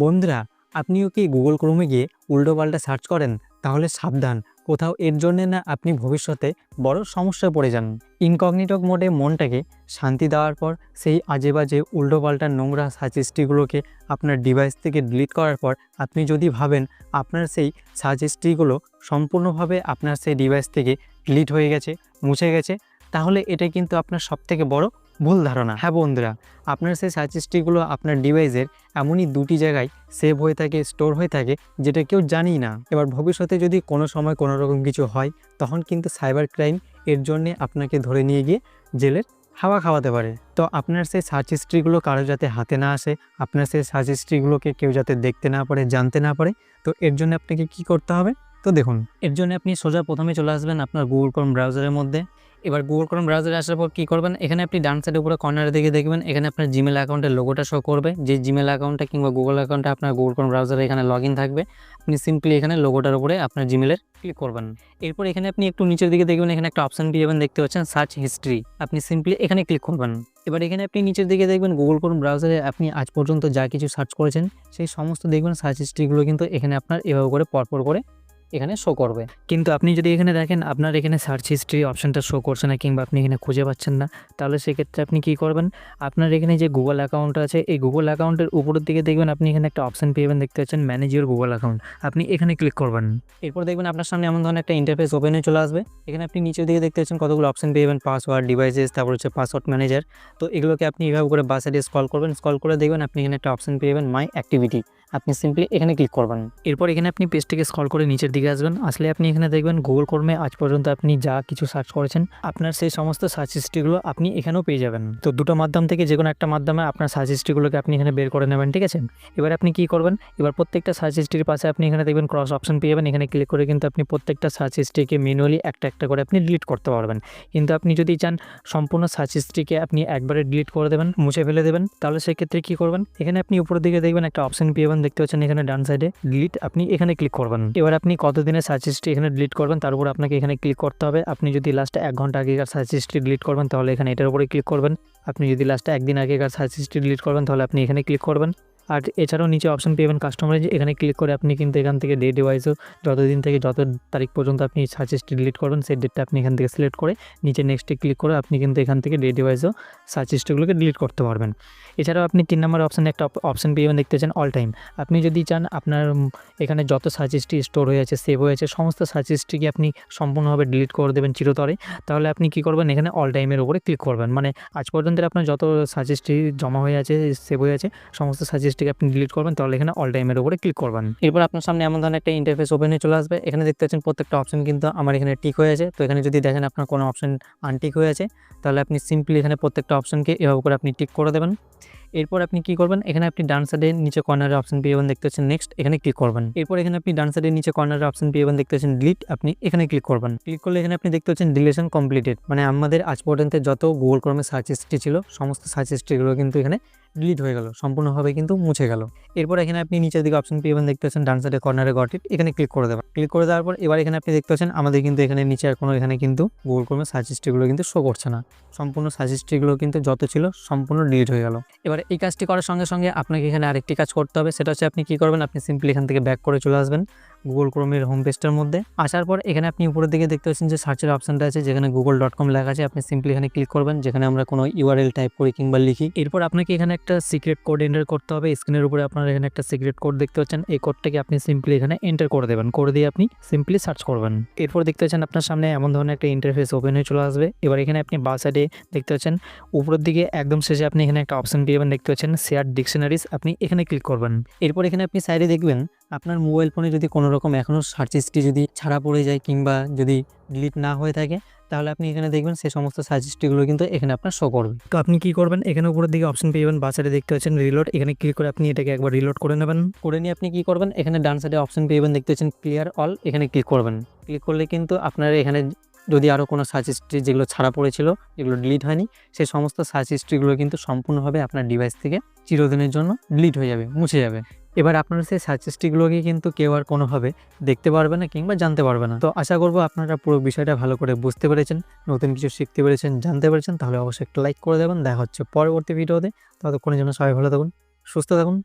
বন্ধুরা, আপনিও কি গুগল ক্রোমে গিয়ে উল্টোপাল্টা সার্চ করেন? তাহলে সাবধান, কোথাও এর জন্যে না আপনি ভবিষ্যতে বড় সমস্যায় পড়ে যান। ইনকগনিটক মোডে মনটাকে শান্তি দেওয়ার পর, সেই আজে বাজে উল্টোপাল্টা নোংরা সার্চ হিস্ট্রিগুলোকে আপনার ডিভাইস থেকে ডিলিট করার পর, আপনি যদি ভাবেন আপনার সেই সার্চ হিস্ট্রিগুলো সম্পূর্ণভাবে আপনার সেই ডিভাইস থেকে ডিলিট হয়ে গেছে, মুছে গেছে, তাহলে এটা কিন্তু আপনার সবথেকে বড় ভুল ধারণা। হ্যাঁ বন্ধুরা, আপনার সেই সার্চ হিস্ট্রিগুলো আপনার ডিভাইসের এমনই দুটি জায়গায় সেভ হয়ে থাকে স্টোর হয়ে থাকে, যেটা কেউ জানেই না। এবার ভবিষ্যতে যদি কোনো সময় কোনো রকম কিছু হয়, তখন কিন্তু সাইবার ক্রাইম এর জন্যে আপনাকে ধরে নিয়ে গিয়ে জেলের হাওয়া খাওয়াতে পারে। তো আপনার সেই সার্চ হিস্ট্রিগুলো কারও যাতে হাতে না আসে, আপনার সেই সার্চ হিস্ট্রিগুলোকে কেউ যাতে দেখতে না পারে, জানতে না পারে, তো এর জন্য আপনাকে কি করতে হবে? তো দেখুন। এর জন্য আপনি সোজা প্রথমে চলে আসবেন আপনার গুগল ক্রোম ব্রাউজারের মধ্যে। এবার গুগল ক্রোম ব্রাউজারে আসার পর কী করবেন? এখানে আপনি ডান সাইডের উপরে কর্নারের দিকে দেখবেন, এখানে আপনার জিমেল অ্যাকাউন্টের লোগোটা শো করবে। যে জিমেল অ্যাকাউন্টটা কিংবা গুগল অ্যাকাউন্টে আপনার গুগল ক্রোম ব্রাউজারে এখানে লগ থাকবে। আপনি সিম্পলি এখানে লোগোটার উপরে আপনার জিমেলের ক্লিক করবেন। এরপর এখানে আপনি একটু নিচের দিকে দেখবেন, এখানে একটা অপশন পেয়ে যাবেন, দেখতে পাচ্ছেন সার্চ হিস্ট্রি আপনি সিম্পলি এখানে ক্লিক করবেন। এবার এখানে আপনি নিচের দিকে দেখবেন গুগল ক্রোম ব্রাউজারে আপনি আজ পর্যন্ত যা কিছু সার্চ করেছেন, সেই সমস্ত দেখবেন সার্চ হিস্ট্রিগুলো কিন্তু এখানে আপনার এভাবে করে পরপর করে এখানে শো করবে। কিন্তু আপনি যদি এখানে দেখেন আপনার এখানে সার্চ হিস্ট্রি অপশনটা শো করছে না কিংবা আপনি এখানে খুঁজে পাচ্ছেন না তাহলে সেক্ষেত্রে আপনি কি করবেন? আপনার এখানে যে গুগল অ্যাকাউন্ট আছে এই গুগল অ্যাকাউন্টের উপরের দিকে দেখবেন আপনি এখানে একটা অপশন পেয়ে দেখতে পাচ্ছেন ম্যানেজ ইউর গুগল অ্যাকাউন্ট আপনি এখানে ক্লিক করবেন। এরপর দেখবেন আপনার সামনে এমন ধরনের একটা ইন্টারফেস ওপেন চলে আসবে। এখানে আপনি নিচের দিকে দেখতে পাচ্ছেন কতগুলো অপশন পেয়ে যাবেন পাসওয়ার্ড ডিভাইসেস তারপর হচ্ছে পাসওয়ার্ড ম্যানেজার তো এগুলোকে আপনি এভাবে করে বাসে দিয়ে স্কল করবেন স্কল করে দেখবেন আপনি এখানে একটা অপশন পেয়ে যাবেন মাই অ্যাক্টিভিটি আপনি সিম্পলি এখানে ক্লিক করবেন। এরপর এখানে আপনি পেজটিকে স্কল করে নিচের দিকে আসবেন আসলে আপনি এখানে দেখবেন গুগল কর্মে আজ পর্যন্ত আপনি যা কিছু সার্চ করেছেন, আপনার সেই সমস্ত সার্চ হিস্ট্রিগুলো আপনি এখানেও পেয়ে যাবেন। তো দুটো মাধ্যম থেকে যে কোনো একটা মাধ্যমে আপনার সার্চ হিস্ট্রিগুলোকে আপনি এখানে বের করে নেবেন, ঠিক আছে? এবার আপনি কি করবেন? এবার প্রত্যেকটা সার্চ হিস্ট্রির পাশে আপনি এখানে দেখবেন ক্রস অপশন পেয়ে যাবেন। এখানে ক্লিক করে কিন্তু আপনি প্রত্যেকটা সার্চ হিস্ট্রিকে ম্যানুয়ালি একটা একটা করে আপনি ডিলিট করতে পারবেন। কিন্তু আপনি যদি চান সম্পূর্ণ সার্চ হিস্ট্রিকে আপনি একবারে ডিলিট করে দেবেন, মুছে ফেলে দেবেন, তাহলে সেক্ষেত্রে কী করবেন? এখানে আপনি উপরের দিকে দেখবেন একটা অপশন পেয়ে যাবেন, দেখতে পাচ্ছেন এখানে ডান সাইডে ডিলিট আপনি এখানে ক্লিক করবেন। এবার আপনি কতদিনের সার্চ হিস্ট্রি এখানে ডিলিট করবেন, তার উপর আপনাকে এখানে ক্লিক করতে হবে। আপনি যদি লাস্ট এক ঘণ্টা আগেকার সার্চ হিস্ট্রি ডিলিট করবেন, তাহলে এখানে এটার উপরে ক্লিক করবেন। আপনি যদি লাস্ট একদিন আগেকার সার্চ হিস্ট্রি ডিলিট করবেন, তাহলে আপনি এখানে ক্লিক করবেন। আর এছাড়াও নিচে অপশন পেয়েবেন কাস্টমারাইজ এখানে ক্লিক করে আপনি কিন্তু এখান থেকে ডেট ডিভাইসও যতদিন থেকে যত তারিখ পর্যন্ত আপনি সার্চ হিস্ট্রি ডিলিট করবেন, সেই ডেটটা আপনি এখান থেকে সিলেক্ট করে নিচে নেক্সটে ক্লিক করে আপনি কিন্তু এখান থেকে ডেট ডিভাইসও সার্চ হিস্ট্রিগুলোকে ডিলিট করতে পারবেন। এছাড়াও আপনি তিন নম্বর অপশানে একটা অপশন পেয়ে দেখতে চান অল টাইম আপনি যদি চান আপনার এখানে যত সার্চ হিস্ট্রি স্টোর হয়ে আছে সেভ হয়ে আছে, সমস্ত সার্চ হিস্ট্রিকে আপনি সম্পূর্ণভাবে ডিলিট করে দেবেন চিরতরে, তাহলে আপনি কি করবেন? এখানে অল টাইমের উপরে ক্লিক করবেন। মানে আজ পর্যন্ত আপনার যত সার্চ হিস্ট্রি জমা হয়ে আছে সেভ হয়ে আছে, সমস্ত সার্চ হিস্ট্রিকে আপনি ডিলিট করবেন, তাহলে এখানে অল টাইমের উপরে ক্লিক করবেন। এরপর আপনার সামনে এমন ধরনের একটা ইন্টারফেস ওপেন চলে আসবে। এখানে দেখতে পাচ্ছেন প্রত্যেকটা অপশন কিন্তু আমার এখানে টিক হয়ে আছে। তো এখানে যদি দেখেন আপনার কোনো অপশন আনটিক হয়ে আছে, তাহলে আপনি সিম্পলি এখানে প্রত্যেকটা অপশনকে এভাবে করে আপনি টিক করে দেবেন। এরপর আপনি কি করবেন? এখানে আপনি ডান সাইডে নিচে কর্নারের অপশন পেয়ে যাবেন, দেখতে পাচ্ছেন নেক্সট এখানে ক্লিক করবেন। এরপর এখানে আপনি ডান সাইডে নিচে কর্নারের অপশন পেয়ে যাবেন, দেখতে পাচ্ছেন ডিলিট আপনি এখানে ক্লিক করবেন। ক্লিক করলে এখানে আপনি দেখতে পাচ্ছেন ডিলেশন কমপ্লিটেড মানে আমাদের আজ পর্যন্ত যত গুগল ক্রমে সার্চ হিস্ট্রি ছিল, সমস্ত সার্চ হিস্ট্রিগুলো কিন্তু এখানে ডিলিট হয়ে গেল, সম্পূর্ণভাবে কিন্তু মুছে গেল। এরপর এখানে আপনি নিচের দিকে অপশন পেয়ে দেখতে পাচ্ছেন ডান সাইডে কর্নারে গট ইট এখানে ক্লিক করে দেবেন। ক্লিক করে দেওয়ার পর এবার এখানে আপনি দেখতে পাচ্ছেন আমাদের কিন্তু এখানে নিচে আর কোনো এখানে কিন্তু গুগল ক্রমে সার্চ হিস্ট্রিগুলো কিন্তু শো করছে না। সম্পূর্ণ সার্চ হিস্ট্রিগুলো কিন্তু যত ছিল সম্পূর্ণ ডিলিট হয়ে গেল। এবার এই কাজটি করার সঙ্গে সঙ্গে আপনাকে এখানে আরেকটি কাজ করতে হবে, সেটা হচ্ছে আপনি কি করবেন, আপনি সিম্পলি এখান থেকে ব্যাক করে চলে আসবেন। গুগল ক্রোমের হোম পেজটার মধ্যে। আসার পর এখানে আপনি উপরের দিকে দেখতে পাচ্ছেন যে সার্চের অপশনটা আছে, যেখানে গুগল ডট কম লেখা আছে। আপনি সিম্পলি এখানে ক্লিক করবেন, যেখানে আমরা কোনো ইউআরএল টাইপ করি কিংবা লিখি। এরপর আপনাকে এখানে একটা সিক্রেট কোড এন্টার করতে হবে। স্ক্রিনের উপরে আপনার এখানে একটা সিক্রেট কোড দেখতে পাচ্ছেন। এই কোডটাকে আপনি সিম্পলি এখানে এন্টার করে দেবেন। করে দিয়ে আপনি সিম্পলি সার্চ করবেন। এরপর দেখতে পাচ্ছেন আপনার সামনে এমন ধরনের একটা ইন্টারফেস ওপেন হয়ে চলে আসবে। এবার এখানে আপনি বা সাইডে দেখতে পাচ্ছেন, উপরের দিকে একদম শেষে আপনি এখানে একটা অপশন যাবেন। দেখতে পাচ্ছেন শেয়ার ডিকশনারিজ আপনি এখানে ক্লিক করবেন। এরপর এখানে আপনি সাইডে দেখবেন আপনার মোবাইল ফোনে যদি কোনো রকম এখনও সার্চ হিস্ট্রি যদি ছাড়া পড়ে যায় কিংবা যদি ডিলিট না হয়ে থাকে তাহলে আপনি এখানে দেখবেন সেই সমস্ত সার্চ হিস্ট্রিগুলো কিন্তু এখানে আপনার শো করবে। তো আপনি কি করবেন? এখানে উপরের দিকে অপশন পেয়ে যাবেন বাসারে দেখতে পাচ্ছেন রিলোড এখানে ক্লিক করে আপনি এটাকে একবার রিলোড করে নেবেন। করে নিয়ে আপনি কি করবেন? এখানে ডান সাইডে অপশন পেয়ে যাবেন দেখতে পাচ্ছেন ক্লিয়ার অল এখানে ক্লিক করবেন। ক্লিক করলে কিন্তু আপনার এখানে যদি আরও কোনো সার্চ হিস্ট্রি যেগুলো ছাড়া পড়েছিল যেগুলো ডিলিট হয়নি সেই সমস্ত সার্চ হিস্ট্রিগুলো কিন্তু সম্পূর্ণভাবে আপনার ডিভাইস থেকে চিরদিনের জন্য ডিলিট হয়ে যাবে মুছে যাবে। এবার আপনারা সেই সার্চ কিন্তু কেউ আর কোনোভাবে দেখতে পারবে না কিংবা জানতে পারবে না। তো আশা করব আপনারা পুরো বিষয়টা ভালো করে বুঝতে পেরেছেন, নতুন কিছু শিখতে পেরেছেন, জানতে পেরেছেন, তাহলে অবশ্যই একটা লাইক করে দেবেন। দেখা হচ্ছে পরবর্তী ভিডিওতে। ততক্ষণের জন্য সবাই ভালো থাকুন, সুস্থ থাকুন।